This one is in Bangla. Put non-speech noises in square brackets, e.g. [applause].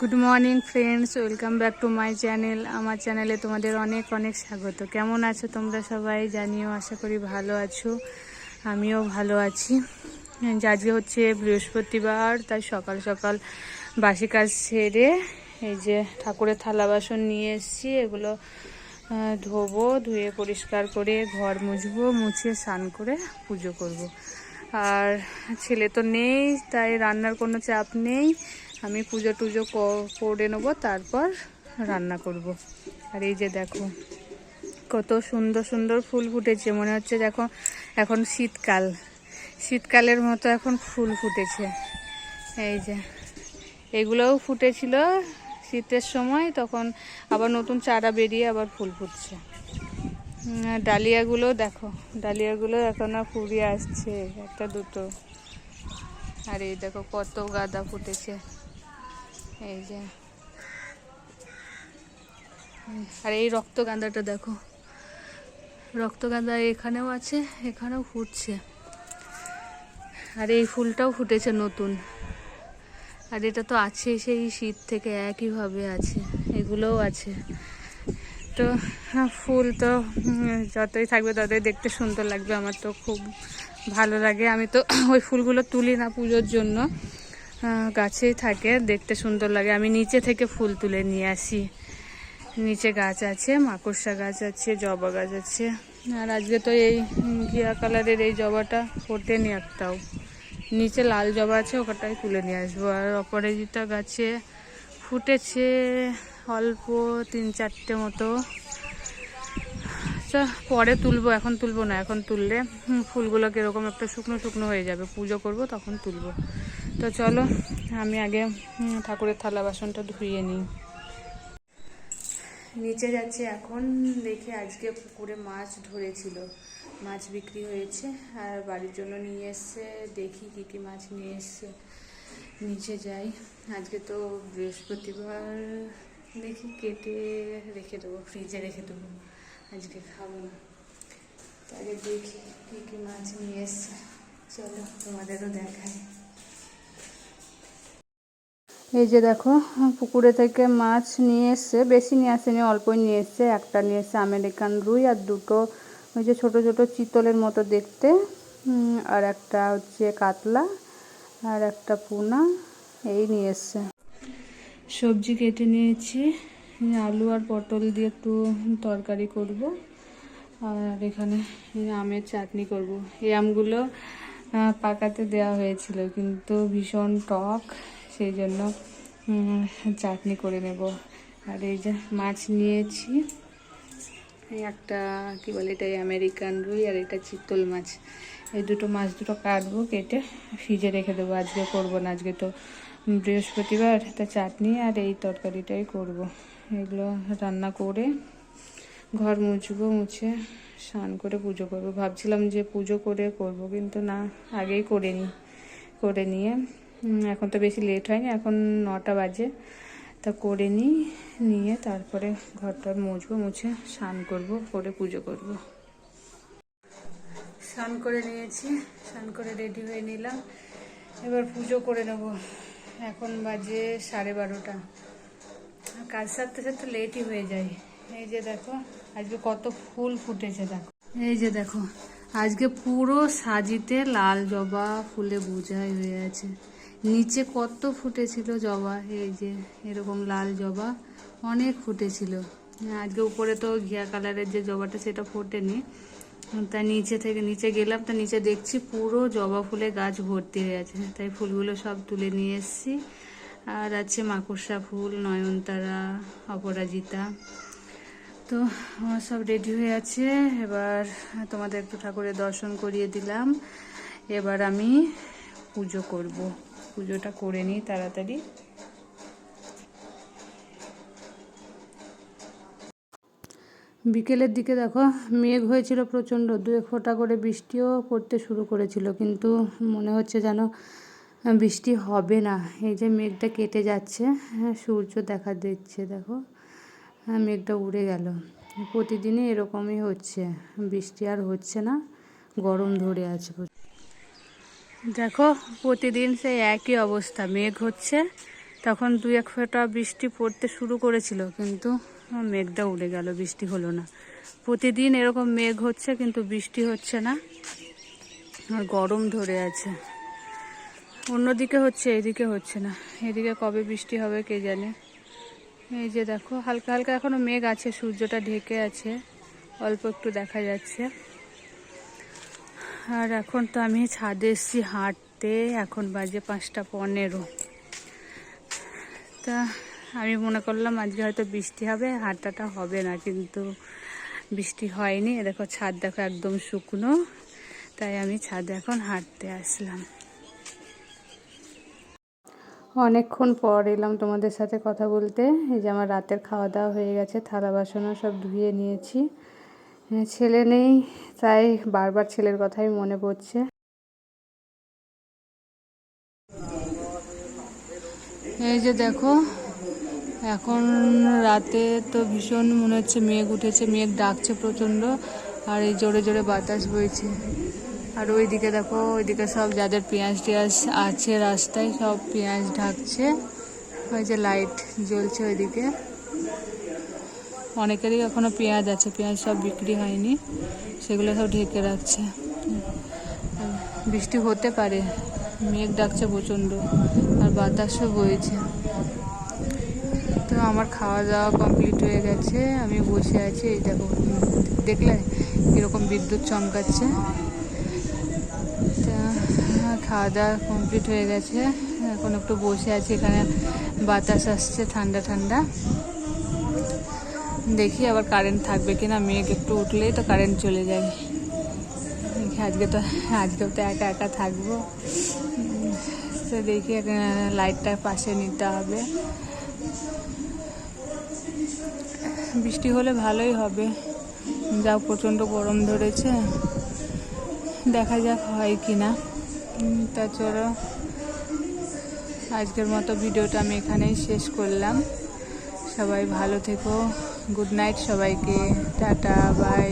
Good morning friends welcome back to my channel আমার চ্যানেলে তোমাদের অনেক অনেক স্বাগত। কেমন আছো তোমরা সবাই? জানিও, আশা করি ভালো আছো। আমিও ভালো আছি। আজকে হচ্ছে বৃহস্পতিবার, তাই সকাল সকাল বাসি কাজ সেরে এই যে ঠাকুরের থালা বাসন নিয়ে এসেছি। এগুলো ধোবো, ধুয়ে পরিষ্কার করে ঘর মুছবো, মুছিয়ে স্নান করে পুজো করব। আর ছেলে তো নেই, তাই রান্নার কোনো চাপ নেই। আমি পুজো টুজো করে নেব, তারপর রান্না করব। আর এই যে দেখো, কত সুন্দর সুন্দর ফুল ফুটেছে। মনে হচ্ছে দেখো, এখন শীতকাল। শীতকালের মতো এখন ফুল ফুটেছে। এই যে, এগুলোও ফুটেছিল শীতের সময়, তখন আবার নতুন চারা বেরিয়ে আবার ফুল ফুটছে। ডালিয়াগুলো দেখো। ডালিয়াগুলো এখনও ফুরিয়ে আসছে, একটা দুটো। আর এই দেখো কত গাঁদা ফুটেছে। এই যে। আর এই রক্ত গাঁদাটা দেখো। রক্ত গাঁদা এখানেও আছে, এখানেও ফুটছে। আর এই ফুলটাও ফুটেছে নতুন। আর এটা তো আছে সেই শীত থেকে, একইভাবে আছে। এগুলোও আছে। তো হ্যাঁ, ফুল তো যতই থাকবে ততই দেখতে সুন্দর লাগবে। আমার তো খুব ভালো লাগে। আমি তো [coughs] ওই ফুলগুলো তুলি না পুজোর জন্য। গাছেই থাকে দেখতে সুন্দর লাগে। আমি নিচে থেকে ফুল তুলে নিয়ে আসি। নিচে গাছ আছে মাকড়সা গাছ আছে জবা গাছ আছে। আর আজকে তো এই ঘিয়া কালারের এই জবাটা ফোটেনি একটাও। নিচে লাল জবা আছে ওটাই তুলে নিয়ে আসব। আর অপরাজিতা গাছে ফুটেছে অল্প তিন চারটে মতো। আচ্ছা পরে তুলবো, এখন তুলবো না, এখন তুললে ফুলগুলো কীরকম একটা শুকনো শুকনো হয়ে যাবে। পুজো করব, তখন তুলবো। তো চলো, আমি আগে ঠাকুরের থালা বাসনটা ধুয়ে নিই। নিচে যাচ্ছে এখন, দেখে আজকে পুকুরে মাছ ধরেছিল। মাছ বিক্রি হয়েছে, আর বাড়ির জন্য নিয়ে এসছে, দেখি কি কি মাছ নিয়ে এসছে। নিচে যাই। আজকে তো বৃহস্পতিবার দেখি কেটে রেখে দেবো ফ্রিজে রেখে দেবো, আজকে খাব না। তো আগে দেখি কি কি মাছ নিয়ে এসছে। চলো তোমাদেরও দেখাই। এই যে দেখো, পুকুরে থেকে মাছ নিয়ে এসছে, বেশি নিয়ে আসেনি, অল্পই নিয়ে এসছে, একটা নিয়ে এসছে আমেরিকান রুই আর দুটো ওই যে ছোটো ছোটো চিতলের মতো দেখতে। আর একটা হচ্ছে কাতলা, আর একটা পোনা, এই নিয়ে এসছে। সবজি কেটে নিয়েছি। আলু আর পটল দিয়ে একটু তরকারি করব। আর এখানে আমের চাটনি করব। এই আমগুলো পাকাতে দেওয়া হয়েছিল, কিন্তু ভীষণ টক, সেই জন্য চাটনি করে নেব। আর এই যে মাছ নিয়েছি। একটা, কি বলে এটা আমেরিকান রুই আর এটা চিতল মাছ। এই দুটো মাছ দুটো কাটবো, কেটে ফ্রিজে রেখে দেবো। আজকে করব না, আজকে তো বৃহস্পতিবার, তা চাটনি আর এই তরকারিটাই করব। এগুলো রান্না করে ঘর মুছবো, মুছে স্নান করে পুজো করব। ভাবছিলাম যে পুজো করে করব, কিন্তু না, আগেই করে নিই করে নিয়ে। এখন তো বেশি লেট হয়নি, এখন নটা বাজে। তা করে নিই নিয়ে তারপরে ঘরটা মুছবো, মুছে স্নান করব, করে পুজো করব। স্নান করে নিয়েছি, স্নান করে রেডি হয়ে নিলাম। এবার পুজো করে নেব। এখন বাজে সাড়ে বারোটা। কাজ সারতে সারতে লেটই হয়ে যায়। এই যে দেখো, আজকে কত ফুল ফুটেছে দেখো। এই যে দেখো, আজকে পুরো সাজিতে লাল জবা ফুলে বোঝাই হয়ে আছে। নিচে কত ফুটেছিল জবা? এই যে, এরকম লাল জবা। অনেক ফুটেছিল। আজকে উপরে তো ঘিয়া কালারের যে জবাটা, সেটা ফোটেনি। তা নিচে থেকে, নিচে গেলাম, তা নিচে দেখছি পুরো জবা ফুলে গাছ ভর্তি হয়ে আছে। তাই ফুলগুলো সব তুলে নিয়ে এসেছি। আর আছে মাকড়সা ফুল, নয়নতারা, অপরাজিতা। তো, আমার সব রেডি হয়ে আছে। এবার তোমাদের একটু ঠাকুরের দর্শন করিয়ে দিলাম। এবার আমি পুজো করব। পুজোটা করে নিই তাড়াতাড়ি। বিকেলের দিকে দেখো, মেঘ হয়েছিল প্রচণ্ড দু এক ফোঁটা করে বৃষ্টিও পড়তে শুরু করেছিল, কিন্তু মনে হচ্ছে যেন বৃষ্টি হবে না। এই যে মেঘটা কেটে যাচ্ছে হ্যাঁ সূর্য দেখা দিচ্ছে, দেখো হ্যাঁ মেঘটা উড়ে গেল। প্রতিদিনই এরকমই হচ্ছে, বৃষ্টি আর হচ্ছে না, গরম ধরে আছে। দেখো, প্রতিদিন সেই একই অবস্থা, মেঘ হচ্ছে। তখন দুই এক ফোঁটা বৃষ্টি পড়তে শুরু করেছিল, কিন্তু মেঘটা উড়ে গেল, বৃষ্টি হলো না। প্রতিদিন এরকম মেঘ হচ্ছে, কিন্তু বৃষ্টি হচ্ছে না। আর গরম ধরে আছে। অন্যদিকে হচ্ছে, এদিকে হচ্ছে না। এদিকে কবে বৃষ্টি হবে কে জানে। এই যে দেখো, হালকা হালকা এখনও মেঘ আছে, সূর্যটা ঢেকে আছে। অল্প একটু দেখা যাচ্ছে। আর এখন তো আমি ছাদে এসেছি হাঁটতে, এখন বাজে পাঁচটা পনেরো। তা আমি মনে করলাম আজকে হয়তো বৃষ্টি হবে, হাঁটাটা হবে না, কিন্তু বৃষ্টি হয়নি। দেখো, ছাদ দেখো একদম শুকনো, তাই আমি ছাদে এখন হাঁটতে আসলাম। অনেকক্ষণ পর এলাম তোমাদের সাথে কথা বলতে। এই যে আমার রাতের খাওয়া দাওয়া হয়ে গেছে, থালা বাসনও সব ধুয়ে নিয়েছি। ছেলে নেই, তাই বারবার ছেলের কথাই মনে পড়ছে। এই যে দেখো, এখন রাতে তো ভীষণ মনে হচ্ছে মেঘ উঠেছে, মেঘ ডাকছে প্রচণ্ড, আর এই জোরে জোরে বাতাস বইছে। আর ওইদিকে দেখো, ওইদিকে সব যাদের পেঁয়াজ টিয়াজ আছে রাস্তায়, সব পেঁয়াজ ঢাকছে। ওই যে লাইট জ্বলছে ওইদিকে। অনেকেরই এখনও পেঁয়াজ আছে, পেঁয়াজ সব বিক্রি হয়নি, সেগুলো সব ঢেকে রাখছে। বৃষ্টি হতে পারে, মেঘ ডাকছে প্রচণ্ড, আর বাতাসও বইছে। তো আমার খাওয়া দাওয়া কমপ্লিট হয়ে গেছে, আমি বসে আছি, এই দেখো, দেখলে এরকম বিদ্যুৎ চমকাচ্ছে। তা খাওয়া দাওয়া কমপ্লিট হয়ে গেছে, এখন একটু বসে আছি, এখানে বাতাস আসছে ঠান্ডা ঠান্ডা দেখি আবার কারেন্ট থাকবে কিনা, মেঘ একটু উঠলেই তো কারেন্ট চলে যায়। দেখি আজকে তো, আজকেও তো একা একা থাকব। তো দেখি লাইটটা পাশে নিতে হবে। বৃষ্টি হলে ভালোই হবে। যা প্রচণ্ড গরম ধরেছে, দেখা যাক হয় কি না তাছাড়া আজকের মতো ভিডিওটা আমি এখানেই শেষ করলাম। সবাই ভালো থেকো। গুড নাইট সবাইকে টাটা বাই